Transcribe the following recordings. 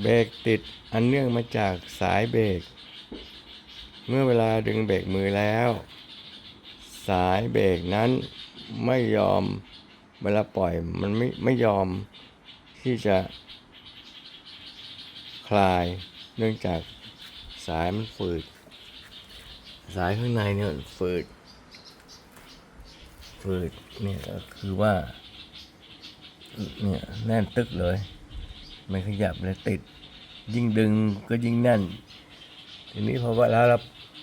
เบรกติดอันเนื่องมาจากสายเบรก เมื่อเวลาดึงเบรกมือแล้ว สายเบรกนั้นไม่ยอมเวลาปล่อยมันไม่ไม่ยอมที่จะคลายเนื่องจากสายมันฝืด สายข้างในเนี่ยฝืด ฝืดเนี่ยก็คือว่าเนี่ยแน่นตึกเลย ไม่ขยับเลยติด ยิ่งดึงก็ยิ่งแน่น ทีนี้พอเวลาเรา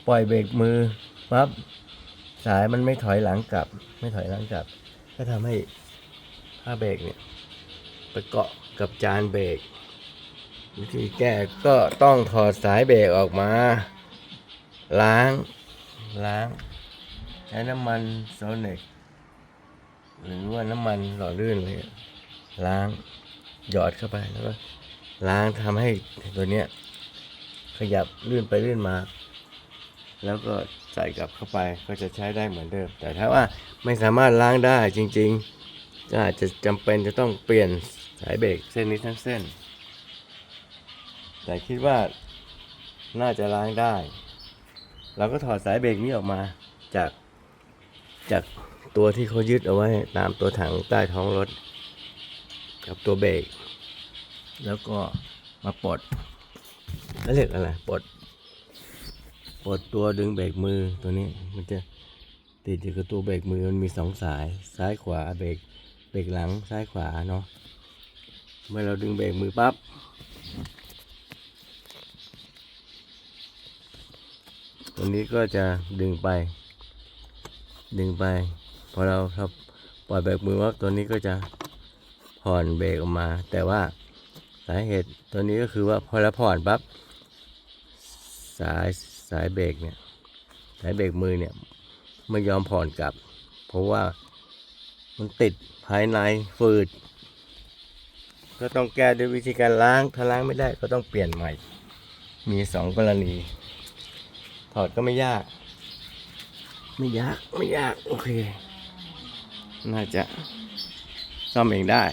ปล่อยเบรกมือปั๊บสายมันไม่ถอยหลังกลับ ไม่ถอยหลังกลับ ก็ทำให้ผ้าเบรกเนี่ยไปเกาะกับจานเบรกวิธีแก้ก็ต้องถอดสายเบรกออกมา ล้าง ล้าง ใช้น้ำมันโซนิกหรือว่าน้ำมันหล่อลื่นเลยล้าง หยอดเข้าไปแล้วก็ล้างทำให้ตัวเนี้ยขยับลื่นไปลื่นมา แล้วก็ใส่กลับเข้าไปก็จะใช้ได้เหมือนเดิม แต่ถ้าว่าไม่สามารถล้างได้จริงๆ ก็อาจจะจำเป็นจะต้องเปลี่ยนสายเบรกเส้นนี้ทั้งเส้น แต่คิดว่าน่าจะล้างได้เราก็ถอดสายเบรกนี้ออกมาจากจากตัวที่เขายึดเอาไว้ตามตัวถังใต้ท้องรถ กับตัวเบรกแล้วก็มาปลดแล้วเรียกอะไรปลดปลดตัวดึงเบรกมือตัวนี้มันจะติดอยู่กับตัวเบรกมือมันมีสองสายซ้ายขวาเบรกเบรกหลังซ้ายขวาเนาะเมื่อเราดึงเบรกมือปั๊บตัวนี้ก็จะดึงไป ดึงไป พอเราครับปล่อยเบรกมือปั๊บตัวนี้ก็จะ ผ่อนเบรกออกมา แต่ว่าสาเหตุตัวนี้ก็คือว่าพอเราผ่อนปั๊บสายสายเบรกเนี่ยสายเบรกมือเนี่ยไม่ยอมผ่อนกลับ เพราะว่ามันติดภายในฝืด ก็ต้องแก้ด้วยวิธีการล้างถ้าล้างไม่ได้ก็ต้องเปลี่ยนใหม่ มีสองกรณี ถอดก็ไม่ยาก ไม่ยาก ไม่ยาก โอเค น่าจะซ่อมเองได้